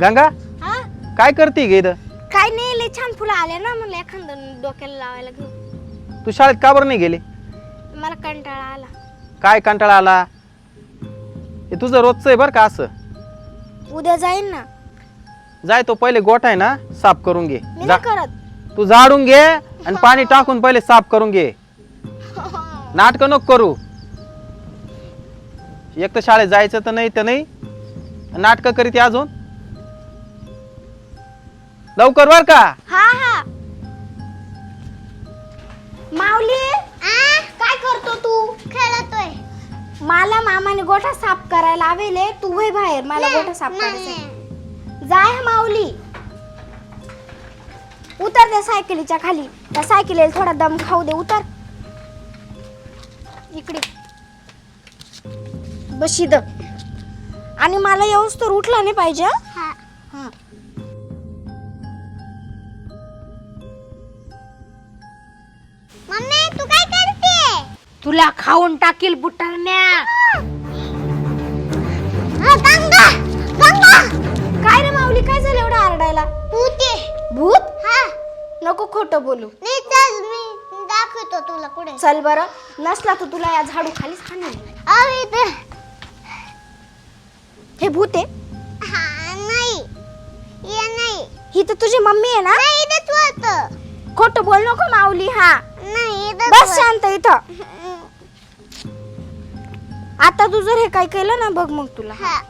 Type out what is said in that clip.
गंगा? हा? काय करते गे इथं? काय नाही लय छान फुलं आले ना म्हणलं एखादं डोक्याला लावायला घेऊ. तू शाळेत का बरं नाही गेली? मला कंटाळा आला. काय कंटाळा आला? हे तुझं रोजचं आहे बरं का असं? उद्या जाईन ना. जाय तो पहिले गोठा आहे ना साफ करून घे. मी जा. नाही करत. तू झाडून घे आणि पाणी टाकून पहिले साफ करून घे. नाटक नको करू. एक तर शाळेत जायचं तर नाही तर नाही. नाटक करीत आहे अजून? लवकर बर का? हा हा. माऊली? काय करतो तू? खेळतोय. मला मामाने गोठा साफ करायला आवेले तू वय बाहेर मला गोठा साफ करायचा जाय हा माऊली. उतर त्या सायकलीच्या खाली. त्या सायकलीला थोडा दम खाऊ दे. उतर. इकडे. बशी द आणि मला येऊस तर उठला नाही पाहिजे हं? हा. तुला खाऊन टाकील बुटारण्या काय रे माऊली काय झालं एवढं आरडायला? भूत भूत? हा. नको खोटं बोलू. नाही चल मी दाखवतो तुला कुठे चल बरं. नसला तर तुला या झाडू खालीच इथे. हे भूत आहे? हा नाही. ये नाही. ही तर तुझी मम्मी आहे ना? नाही इथेच होतं. खोटं बोल नको माऊली हा. नाही बस. शांत इथं. आता तू जर हे काय केलं ना बघ मग तुला. हा.